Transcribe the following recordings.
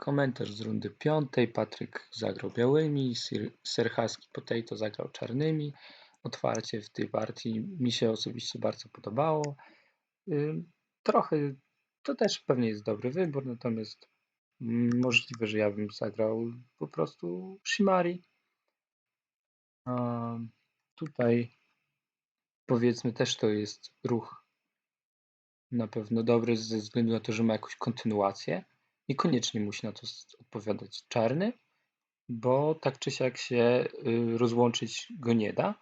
Komentarz z rundy piątej. Patryk zagrał białymi, Serhaski Potato zagrał czarnymi. Otwarcie w tej partii mi się osobiście bardzo podobało. Trochę to też pewnie jest dobry wybór, natomiast możliwe, że ja bym zagrał po prostu Shimari. A tutaj powiedzmy też to jest ruch na pewno dobry ze względu na to, że ma jakąś kontynuację. Niekoniecznie musi na to odpowiadać czarny, bo tak czy siak się y, rozłączyć go nie da.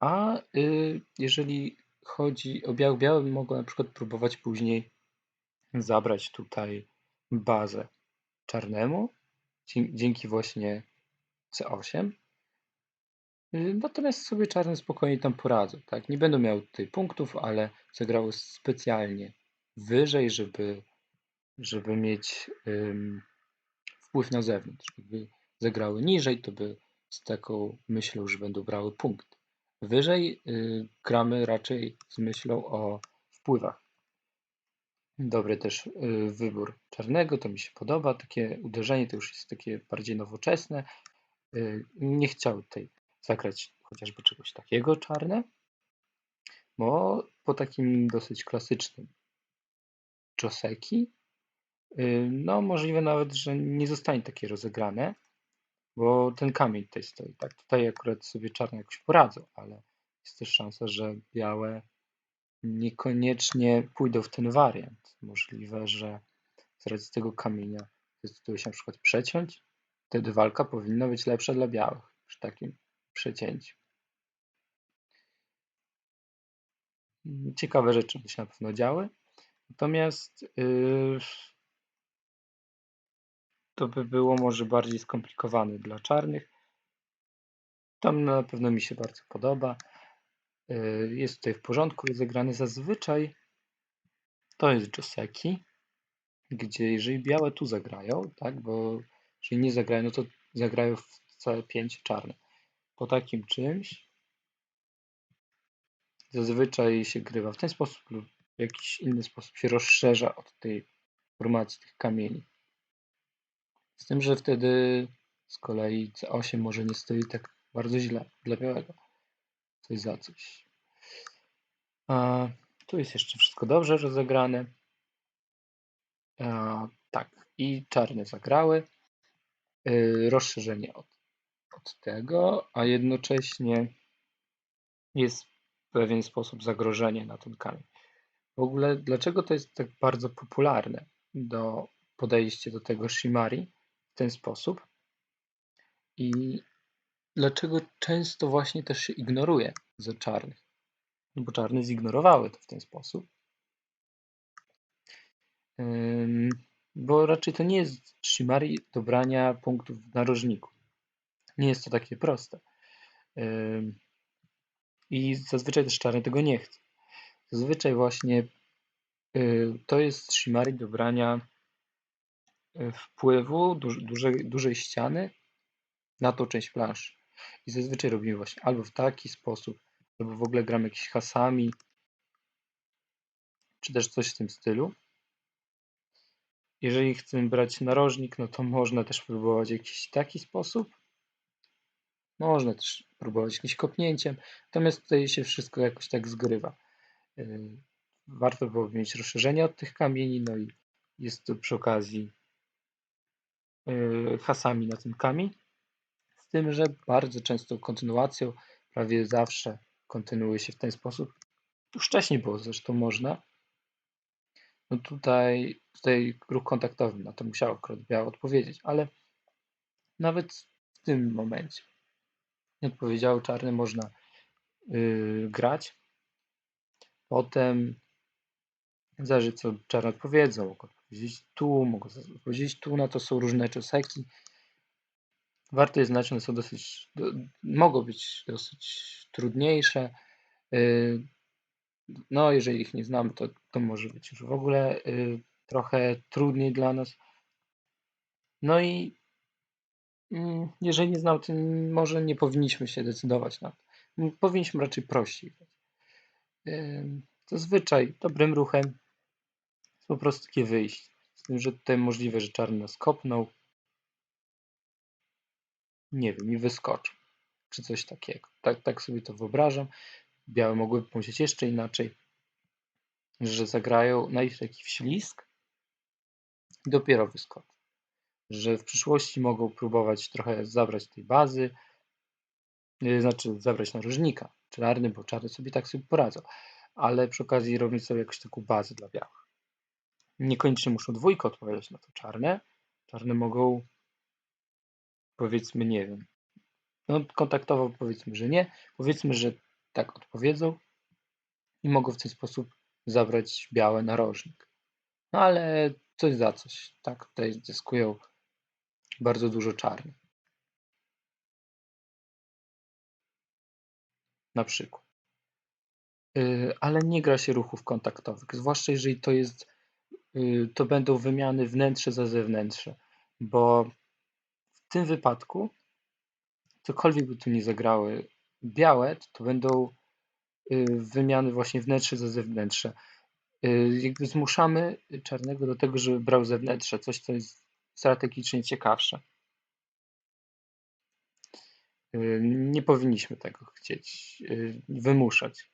A y, jeżeli chodzi o biały, biały mogą na przykład próbować później zabrać tutaj bazę czarnemu dzięki właśnie C8. Y, Natomiast sobie czarne spokojnie tam poradzą. Tak? Nie będą miały tutaj punktów, ale zagrały specjalnie wyżej, żeby, żeby mieć ym, wpływ na zewnątrz. Gdyby zagrały niżej, to by z taką myślą, że będą brały punkt. Wyżej y, gramy raczej z myślą o wpływach. Dobry też y, wybór czarnego, to mi się podoba. Takie uderzenie to już jest takie bardziej nowoczesne. Y, Nie chciał tutaj zagrać chociażby czegoś takiego czarne, bo po takim dosyć klasycznym Joseki, no możliwe nawet, że nie zostanie takie rozegrane, bo ten kamień tutaj stoi. Tak, tutaj akurat sobie czarne jakoś poradzą, ale jest też szansa, że białe niekoniecznie pójdą w ten wariant. Możliwe, że z racji tego kamienia zdecydują się na przykład przeciąć. Wtedy walka powinna być lepsza dla białych przy takim przecięciu. Ciekawe rzeczy by się na pewno działy. Natomiast yy, to by było może bardziej skomplikowane dla czarnych. Tam na pewno mi się bardzo podoba. Yy, Jest tutaj w porządku rozegrany zazwyczaj. To jest Joseki, gdzie jeżeli białe tu zagrają, tak, bo jeżeli nie zagrają, no to zagrają w C5 czarne. Po takim czymś zazwyczaj się grywa w ten sposób lub w jakiś inny sposób się rozszerza od tej formacji tych kamieni. Z tym, że wtedy z kolei C8 może nie stoi tak bardzo źle dla białego. Coś za coś. A, tu jest jeszcze wszystko dobrze rozegrane. A, tak, i czarne zagrały. Yy, rozszerzenie od, od tego, a jednocześnie jest w pewien sposób zagrożenie na ten kamień. W ogóle, dlaczego to jest tak bardzo popularne do podejście do tego Shimari w ten sposób? I dlaczego często właśnie też się ignoruje za czarnych? No bo czarne zignorowały to w ten sposób. Bo raczej to nie jest Shimari do brania punktów w narożniku. Nie jest to takie proste. I zazwyczaj też czarny tego nie chce. Zazwyczaj właśnie y, to jest Shimari do brania y, wpływu duż, dużej, dużej ściany na tą część planszy. I zazwyczaj robimy właśnie albo w taki sposób, albo w ogóle gramy jakieś hasami, czy też coś w tym stylu. Jeżeli chcemy brać narożnik, no to można też próbować jakiś taki sposób. Można też próbować jakimś kopnięciem, natomiast tutaj się wszystko jakoś tak zgrywa. Yy, Warto byłoby mieć rozszerzenie od tych kamieni, no i jest to przy okazji hasami na ten kamień. Z tym, że bardzo często kontynuacją, prawie zawsze kontynuuje się w ten sposób. Już wcześniej było zresztą można. No tutaj, tutaj ruch kontaktowy, na to musiał akurat biało odpowiedzieć, ale nawet w tym momencie nie odpowiedziało czarne, można yy, grać. Potem zależy co czarne odpowiedzą. Mogą odpowiedzieć tu, mogą odpowiedzieć tu, na to są różne czoseki. Warto je znać, one są dosyć, do, mogą być dosyć trudniejsze. Yy, no, jeżeli ich nie znamy, to, to może być już w ogóle yy, trochę trudniej dla nas. No i mm, jeżeli nie znamy, to może nie powinniśmy się decydować na to. M, Powinniśmy raczej grać. Yy, Zazwyczaj dobrym ruchem po prostu takie wyjście. tym, że tutaj możliwe, że czarny nas kopnął. Nie wiem, i wyskoczył. Czy coś takiego. Tak, tak sobie to wyobrażam. Białe mogłyby pomyśleć jeszcze inaczej, że zagrają najpierw taki wślizg i dopiero wyskoczą. Że w przyszłości mogą próbować trochę zabrać tej bazy, yy, znaczy zabrać narożnika czarny, bo czarny sobie tak sobie poradzą, ale przy okazji robić sobie jakąś taką bazę dla białych. Niekoniecznie muszą dwójkę odpowiadać na to czarne. Czarne mogą, powiedzmy, nie wiem, no kontaktowo powiedzmy, że nie. Powiedzmy, że tak odpowiedzą i mogą w ten sposób zabrać białe narożnik. No ale coś za coś. Tak, tutaj zyskują bardzo dużo czarnych. Na przykład. Yy, ale nie gra się ruchów kontaktowych, zwłaszcza jeżeli to jest, to będą wymiany wnętrze za zewnętrzne, bo w tym wypadku cokolwiek by tu nie zagrały białe, to będą yy, wymiany właśnie wnętrze za zewnętrzne. Jakby zmuszamy czarnego do tego, żeby brał zewnętrzne, coś co jest strategicznie ciekawsze. Nie powinniśmy tego chcieć wymuszać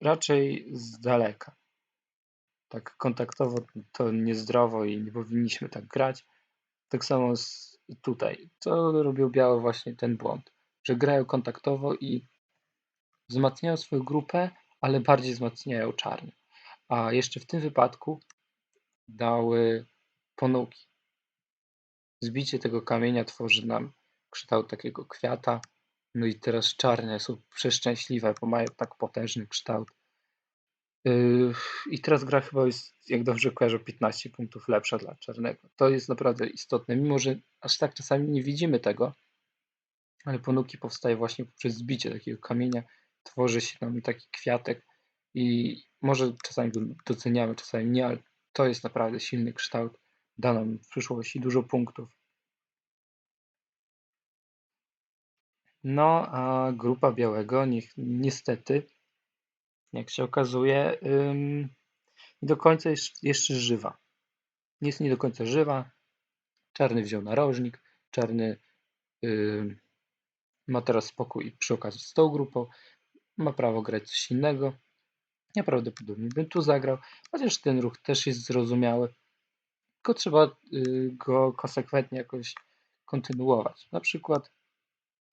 raczej z daleka. Tak kontaktowo to niezdrowo i nie powinniśmy tak grać. Tak samo z tutaj. To robią białe właśnie ten błąd, że grają kontaktowo i wzmacniają swoją grupę, ale bardziej wzmacniają czarny. A jeszcze w tym wypadku dały ponuki. Zbicie tego kamienia tworzy nam kształt takiego kwiata, no i teraz czarne są przeszczęśliwe, bo mają tak potężny kształt. Yy, I teraz gra chyba jest, jak dobrze kojarzę, 15 punktów lepsza dla czarnego. To jest naprawdę istotne, mimo że aż tak czasami nie widzimy tego, ale ponuki powstaje właśnie poprzez zbicie takiego kamienia, tworzy się tam taki kwiatek i może czasami go doceniamy, czasami nie, ale to jest naprawdę silny kształt, da nam w przyszłości dużo punktów. No, a grupa białego niech, niestety, jak się okazuje, nie do końca jest jeszcze żywa. Jest nie do końca żywa. Czarny wziął narożnik, czarny ma teraz spokój przy okazji z tą grupą, ma prawo grać coś innego. Ja prawdopodobnie bym tu zagrał, chociaż ten ruch też jest zrozumiały, tylko trzeba y, go konsekwentnie jakoś kontynuować. Na przykład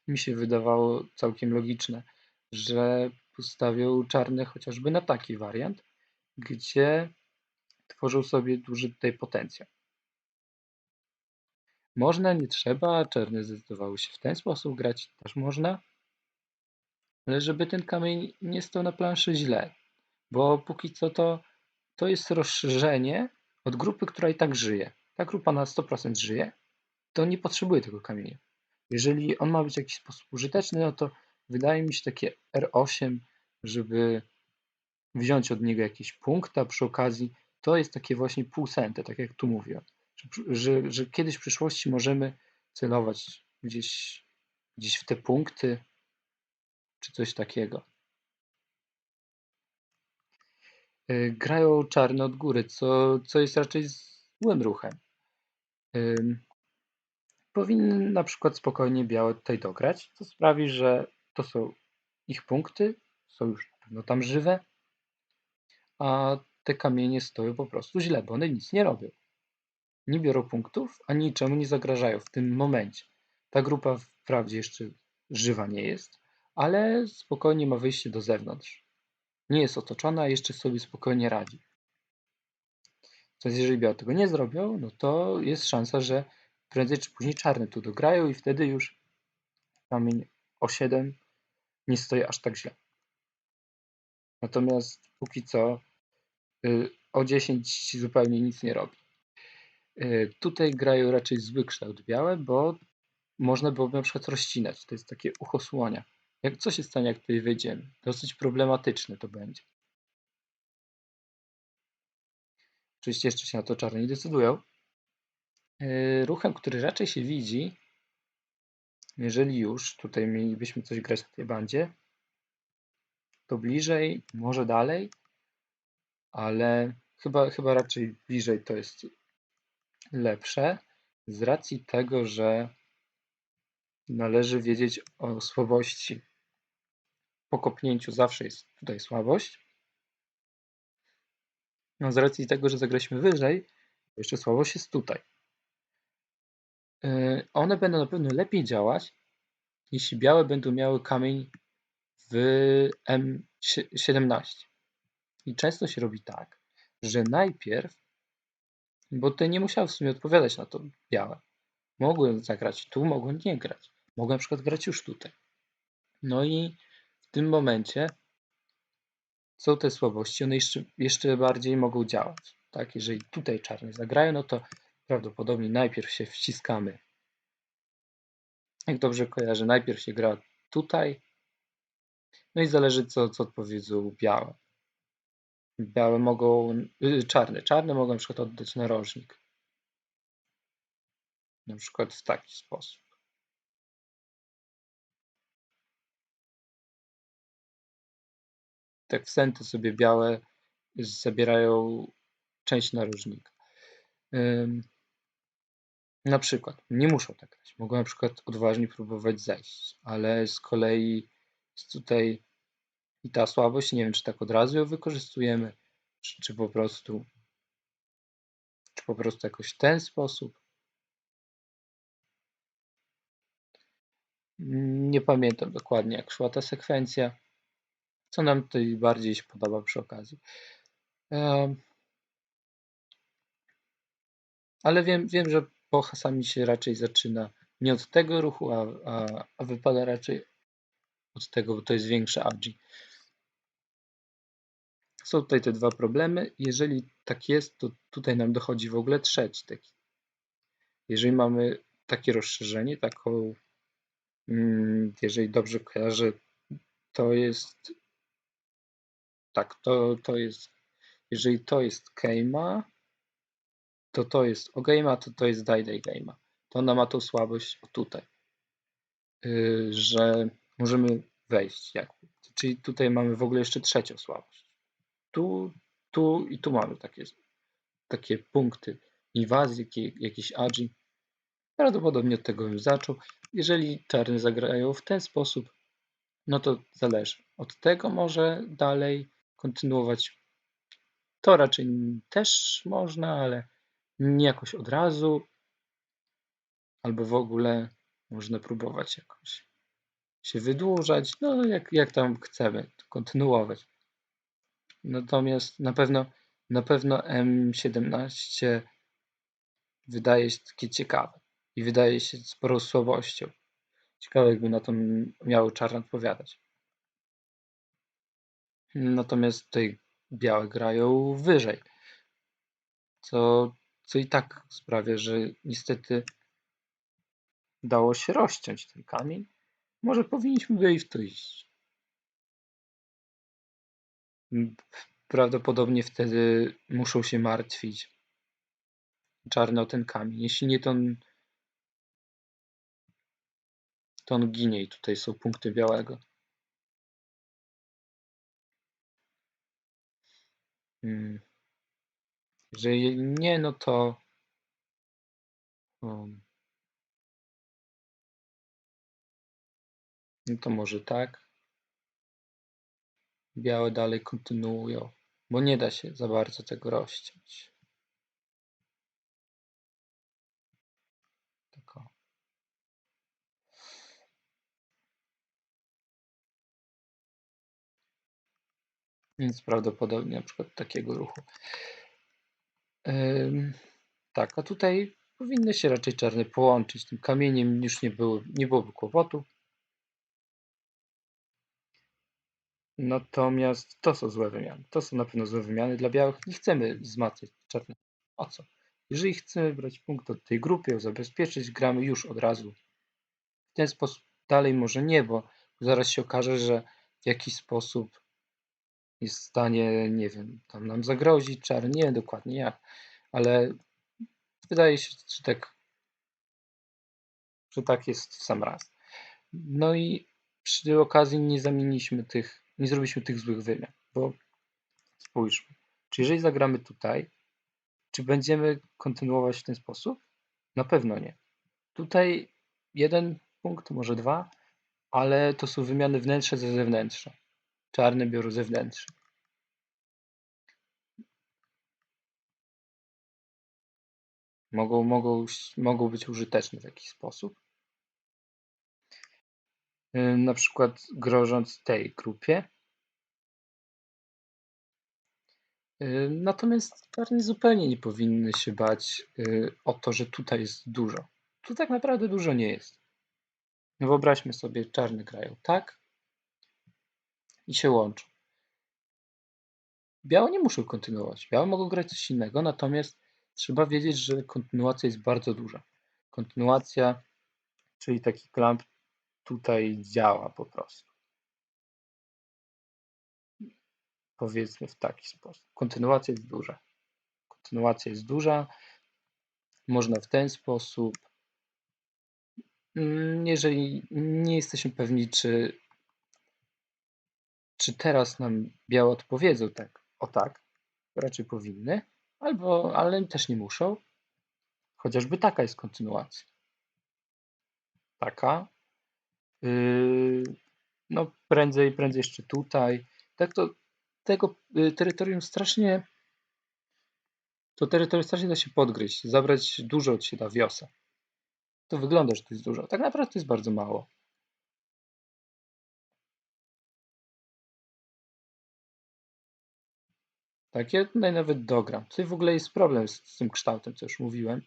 mi się wydawało całkiem logiczne, że postawią czarne chociażby na taki wariant, gdzie tworzą sobie duży tutaj potencjał. Można, nie trzeba, czarne zdecydowały się w ten sposób grać, też można, ale żeby ten kamień nie stał na planszy źle, bo póki co to, to jest rozszerzenie od grupy, która i tak żyje. Ta grupa na 100% żyje, to nie potrzebuje tego kamienia. Jeżeli on ma być w jakiś sposób użyteczny, no to wydaje mi się takie R8, żeby wziąć od niego jakiś punkt, a przy okazji to jest takie właśnie półsente, tak jak tu mówię, że, że, że kiedyś w przyszłości możemy celować gdzieś, gdzieś w te punkty, czy coś takiego. Y, grają czarne od góry, co, co jest raczej złym ruchem. Powinny na przykład spokojnie białe tutaj dograć, co sprawi, że to są ich punkty, są już no, tam żywe, a te kamienie stoją po prostu źle, bo one nic nie robią. Nie biorą punktów, ani niczemu nie zagrażają w tym momencie. Ta grupa wprawdzie jeszcze żywa nie jest, ale spokojnie ma wyjście do zewnątrz. Nie jest otoczona, jeszcze sobie spokojnie radzi. Więc jeżeli białe tego nie zrobią, no to jest szansa, że prędzej czy później czarne tu dograją i wtedy już kamień o 7 nie stoi aż tak źle. Natomiast póki co y, o 10 zupełnie nic nie robi. Y, tutaj grają raczej zły kształt białe, bo można byłoby na przykład rozcinać. To jest takie ucho słonia. Jak, co się stanie, jak tutaj wyjdziemy? Dosyć problematyczne to będzie. Oczywiście jeszcze się na to czarne nie decydują. Yy, ruchem, który raczej się widzi, jeżeli już tutaj mielibyśmy coś grać na tej bandzie, to bliżej, może dalej, ale chyba, chyba raczej bliżej to jest lepsze z racji tego, że należy wiedzieć o słabości. Po kopnięciu zawsze jest tutaj słabość. No z racji tego, że zagraliśmy wyżej, jeszcze słabość jest tutaj. Yy, one będą na pewno lepiej działać, jeśli białe będą miały kamień w M17. I często się robi tak, że najpierw, bo te nie musiały w sumie odpowiadać na to białe. Mogłem zagrać tu, mogłem nie grać. Mogłem na przykład grać już tutaj. No i w tym momencie są te słabości, one jeszcze, jeszcze bardziej mogą działać. Tak, jeżeli tutaj czarne zagrają, no to prawdopodobnie najpierw się wciskamy. Jak dobrze kojarzę, najpierw się gra tutaj, no i zależy co, co odpowiedzą białe. Białe mogą, yy, czarne, czarne mogą na przykład oddać narożnik. Na przykład w taki sposób. Te ksenty sobie białe zabierają część narożnika. Na przykład, nie muszą tak grać. Mogą na przykład odważnie próbować zejść, ale z kolei jest tutaj i ta słabość, nie wiem, czy tak od razu ją wykorzystujemy, czy, czy po prostu czy po prostu jakoś w ten sposób. Nie pamiętam dokładnie, jak szła ta sekwencja, co nam tutaj bardziej się podoba przy okazji. Ale wiem, wiem, że hasami się raczej zaczyna nie od tego ruchu, a, a, a wypada raczej od tego, bo to jest większe agi. Są tutaj te dwa problemy. Jeżeli tak jest, to tutaj nam dochodzi w ogóle trzeci taki. Jeżeli mamy takie rozszerzenie, taką, mm, jeżeli dobrze kojarzę, to jest tak, to, to jest, jeżeli to jest Keima, to to jest Ogeima, to to jest Daidai Game'a. To ona ma tą słabość tutaj, yy, że możemy wejść jakby. Czyli tutaj mamy w ogóle jeszcze trzecią słabość. Tu, tu i tu mamy takie, takie punkty inwazji, jakieś agi. Prawdopodobnie od tego bym zaczął. Jeżeli czarny zagrają w ten sposób, no to zależy. Od tego może dalej kontynuować. To raczej też można, ale nie jakoś od razu. Albo w ogóle można próbować jakoś się wydłużać, no jak, jak tam chcemy, kontynuować. Natomiast na pewno, na pewno M17 wydaje się takie ciekawe i wydaje się sporą słabością. Ciekawe, jakby na to miały czarne odpowiadać. Natomiast tutaj białe grają wyżej, co, co i tak sprawia, że niestety dało się rozciąć ten kamień. Może powinniśmy byli w to iść. Prawdopodobnie wtedy muszą się martwić czarne o ten. Jeśli nie, to on, to on ginie i tutaj są punkty białego. Hmm. Jeżeli nie, no to um, no to może tak. Białe dalej kontynuują, bo nie da się za bardzo tego rozciąć. Tak Więc prawdopodobnie na przykład takiego ruchu. Ym, tak, a tutaj powinny się raczej czarne połączyć. Tym kamieniem już nie, było, nie byłoby kłopotu. Natomiast to są złe wymiany. To są na pewno złe wymiany dla białych. Nie chcemy wzmacniać czarnych. O co? Jeżeli chcemy brać punkt od tej grupy, ją zabezpieczyć, gramy już od razu. W ten sposób dalej może nie, bo zaraz się okaże, że w jakiś sposób jest w stanie, nie wiem, tam nam zagrozić czar. Nie wiem dokładnie jak, ale wydaje się, że tak, że tak jest w sam raz. No i przy okazji nie zamieniliśmy tych nie zrobiliśmy tych złych wymian, bo spójrzmy, czy jeżeli zagramy tutaj, Czy będziemy kontynuować w ten sposób? Na pewno nie. Tutaj jeden punkt, może dwa, ale to są wymiany wnętrze ze zewnętrzne. Czarne biorą zewnętrzne. Mogą, mogą, mogą być użyteczne w jakiś sposób. Y, na przykład grożąc tej grupie. Y, natomiast czarni zupełnie nie powinny się bać y, o to, że tutaj jest dużo. Tu tak naprawdę dużo nie jest. No wyobraźmy sobie, czarny grają tak i się łączą. Białe nie muszą kontynuować. Białe mogą grać coś innego, natomiast trzeba wiedzieć, że kontynuacja jest bardzo duża. Kontynuacja, czyli taki klamp tutaj działa po prostu. Powiedzmy w taki sposób. Kontynuacja jest duża. Kontynuacja jest duża. Można w ten sposób. Mm, jeżeli nie jesteśmy pewni, czy, czy teraz nam białe odpowiedzą tak, o tak, raczej powinny, albo, ale też nie muszą. Chociażby taka jest kontynuacja. Taka. Yy, no prędzej, prędzej jeszcze tutaj. Tak to tego y, terytorium strasznie to terytorium strasznie da się podgryźć, zabrać dużo od siebie wiosa. To wygląda, że to jest dużo. Tak naprawdę to jest bardzo mało. Tak, ja tutaj nawet dogram. Tutaj w ogóle jest problem z, z tym kształtem, co już mówiłem.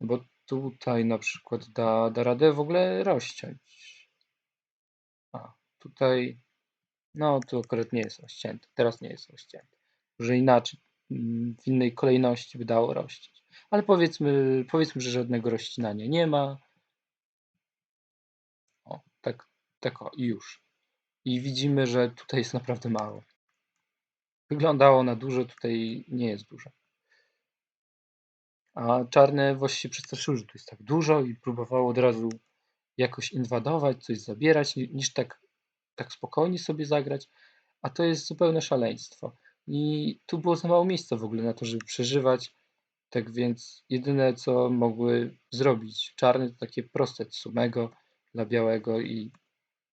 Bo tutaj na przykład da, da radę w ogóle rozciąć. A, tutaj, no tu akurat nie jest rozcięty. Teraz nie jest rozcięty. Może inaczej, mm, w innej kolejności by dało rozciąć. Ale powiedzmy, powiedzmy, że żadnego rozcinania nie ma. O, tak, tak o, i już. I widzimy, że tutaj jest naprawdę mało. Wyglądało na dużo, tutaj nie jest dużo. A czarne właśnie się przestraszyły, że tu jest tak dużo i próbowało od razu jakoś inwadować, coś zabierać, niż tak, tak spokojnie sobie zagrać. A to jest zupełne szaleństwo. I tu było za mało miejsca w ogóle na to, żeby przeżywać. Tak więc jedyne, co mogły zrobić czarne, to takie proste sumego dla białego i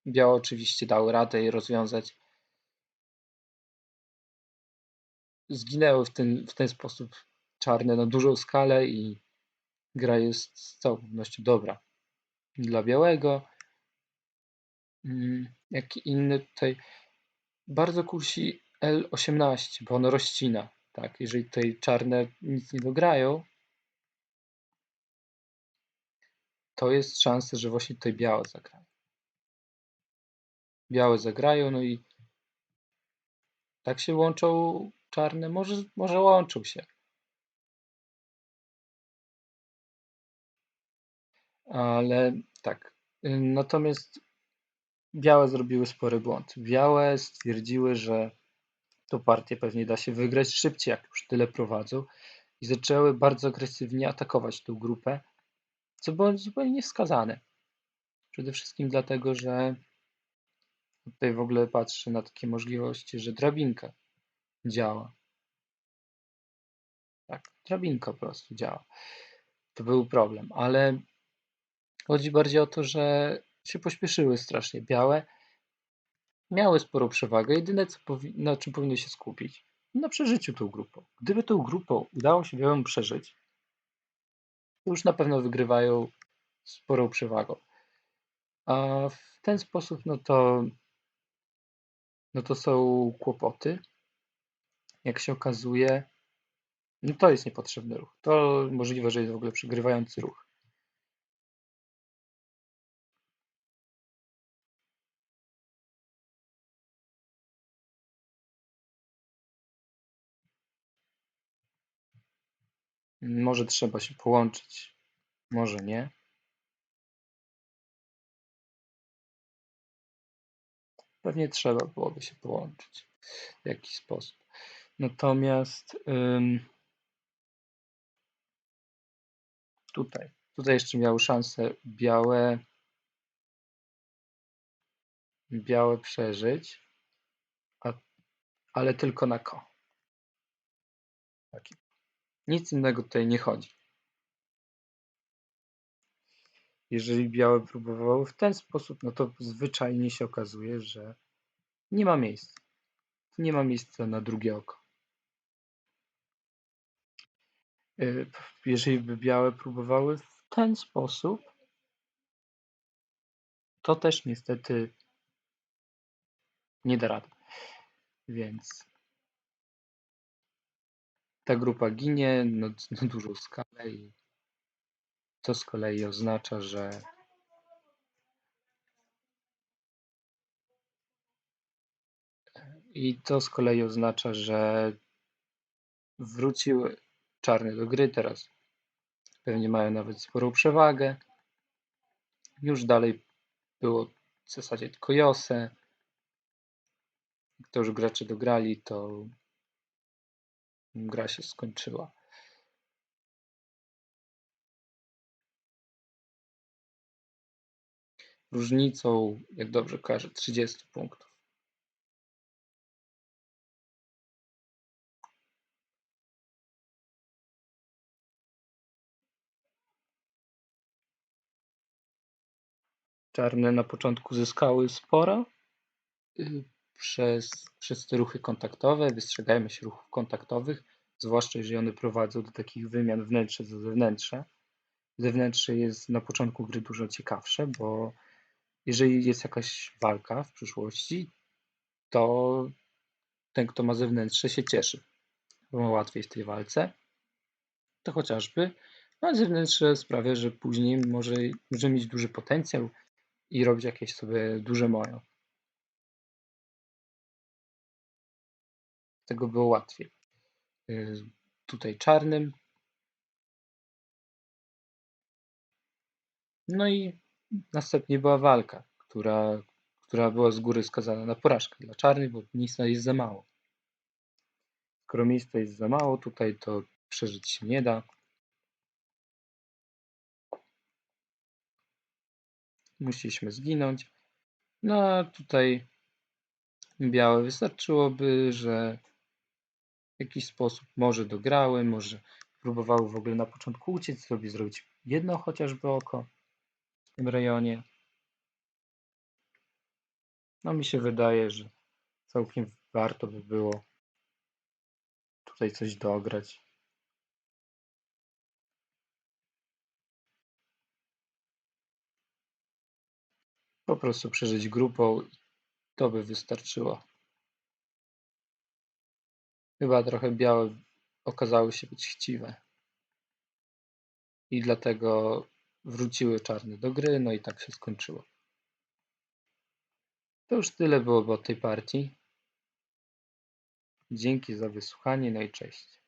białe oczywiście dały radę je rozwiązać. Zginęły w ten, w ten sposób czarne na dużą skalę i gra jest z całą pewnością dobra. Dla białego, mm, jak i inny tutaj, bardzo kusi L18, bo ono rozcina. Tak, jeżeli tutaj czarne nic nie dograją, to jest szansa, że właśnie tutaj białe zagrają. Białe zagrają, no i tak się łączą czarne, może, może łączą się. Ale tak. Natomiast białe zrobiły spory błąd. Białe stwierdziły, że tą partię pewnie da się wygrać szybciej, jak już tyle prowadzą i zaczęły bardzo agresywnie atakować tą grupę, co było zupełnie niewskazane. Przede wszystkim dlatego, że tutaj w ogóle patrzę na takie możliwości, że drabinka działa. Tak, drabinka po prostu działa. To był problem, ale Chodzi bardziej o to, że się pośpieszyły strasznie. Białe miały sporą przewagę. Jedyne, co na czym powinny się skupić, na przeżyciu tą grupą. Gdyby tą grupą udało się białym przeżyć, to już na pewno wygrywają sporą przewagą. A w ten sposób, no to, no to są kłopoty. Jak się okazuje, no to jest niepotrzebny ruch. To możliwe, że jest w ogóle przegrywający ruch. Może trzeba się połączyć, może nie. Pewnie trzeba byłoby się połączyć w jakiś sposób. Natomiast ym, tutaj, tutaj jeszcze miały szansę białe, białe przeżyć, a, ale tylko na ko. Taki. Nic innego tutaj nie chodzi. Jeżeli białe próbowały w ten sposób, no to zwyczajnie się okazuje, że nie ma miejsca. Nie ma miejsca na drugie oko. Y, Jeżeli by białe próbowały w ten sposób, to też niestety nie da rady. Więc ta grupa ginie na, na dużą skalę i to z kolei oznacza, że i to z kolei oznacza, że wróciły czarne do gry teraz. Pewnie mają nawet sporą przewagę. Już dalej było w zasadzie tylko Jose. Jak to już gracze dograli, to gra się skończyła. Różnicą, jak dobrze kojarzę, 30 punktów. Czarne na początku zyskały sporo y, przez, przez te ruchy kontaktowe. Wystrzegajmy się ruchów kontaktowych, zwłaszcza jeżeli one prowadzą do takich wymian wnętrze za zewnętrzne. Zewnętrzne jest na początku gry dużo ciekawsze, bo jeżeli jest jakaś walka w przyszłości, to ten, kto ma zewnętrzne, się cieszy, bo ma łatwiej w tej walce. To chociażby, no, zewnętrzne sprawia, że później może, może mieć duży potencjał i robić jakieś sobie duże mojo. Tego było łatwiej. Y, tutaj czarnym. No i następnie była walka, która, która była z góry skazana na porażkę dla czarnych, bo miejsca jest za mało. Skoro miejsca jest za mało tutaj, to przeżyć się nie da. Musieliśmy zginąć. No a tutaj białe wystarczyłoby, że w jakiś sposób może dograły, może próbowały w ogóle na początku uciec, sobie zrobić jedno chociażby oko w tym rejonie. No mi się wydaje, że całkiem warto by było tutaj coś dograć. Po prostu przeżyć grupą to by wystarczyło. Chyba trochę białe okazały się być chciwe. I dlatego wróciły czarne do gry, no i tak się skończyło. To już tyle byłoby o tej partii. Dzięki za wysłuchanie, no i cześć.